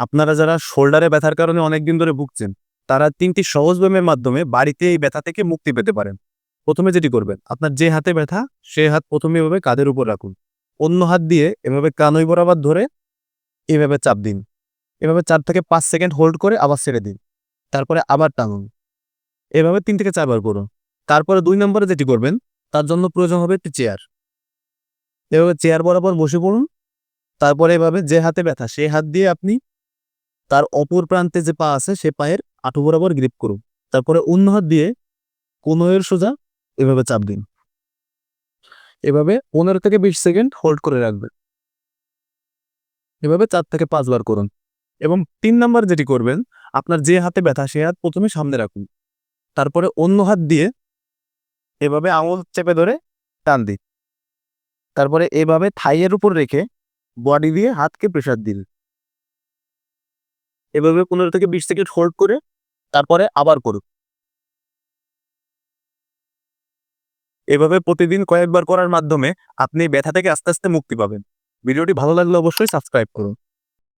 আপনারা যারা শোল্ডারে ব্যথার কারণে অনেকদিন ধরে ভুগছেন, তারা তিনটি সহজ ব্যায়ামের মাধ্যমে বাড়িতে এই ব্যথা থেকে মুক্তি পেতে পারেন। প্রথমে যেটি করবেন, আপনার যে হাতে ব্যথা, সে হাত প্রথমে এভাবে কাঁধের উপর রাখুন। অন্য হাত দিয়ে এভাবে কানই বরাবর ধরে এভাবে চাপ দিন। এভাবে চার থেকে পাঁচ সেকেন্ড হোল্ড করে আবার ছেড়ে দিন। তারপরে আবার টানুন। এভাবে তিন থেকে চারবার করুন। তারপরে দুই নম্বরে যেটি করবেন, তার জন্য প্রয়োজন হবে একটি চেয়ার। এভাবে চেয়ার বরাবর বসে পড়ুন। তারপরে এভাবে যে হাতে ব্যথা সেই হাত দিয়ে আপনি তার অপর প্রান্তে যে পা আছে, সে পায়ের আঁটু বরাবর গ্রিপ করুন। তারপরে অন্য হাত দিয়ে কোনোয়ের সোজা এভাবে চাপ দিন। এভাবে পনেরো থেকে বিশ সেকেন্ড হোল্ড করে রাখবেন। এভাবে চার থেকে পাঁচবার করুন। এবং তিন নাম্বার যেটি করবেন, আপনার যে হাতে ব্যথা, সে হাত প্রথমে সামনে রাখুন। তারপরে অন্য হাত দিয়ে এভাবে আঙুল চেপে ধরে টান দিন। তারপরে এভাবে থাইয়ের উপর রেখে বডি দিয়ে হাতকে প্রেসার দিন। এভাবে পনেরো থেকে বিশ সেকেন্ড হোল্ড করে তারপরে আবার করুক এভাবে প্রতিদিন কয়েকবার করার মাধ্যমে আপনি ব্যথা থেকে আস্তে আস্তে মুক্তি পাবেন। ভিডিওটি ভালো লাগলে অবশ্যই সাবস্ক্রাইব করুন।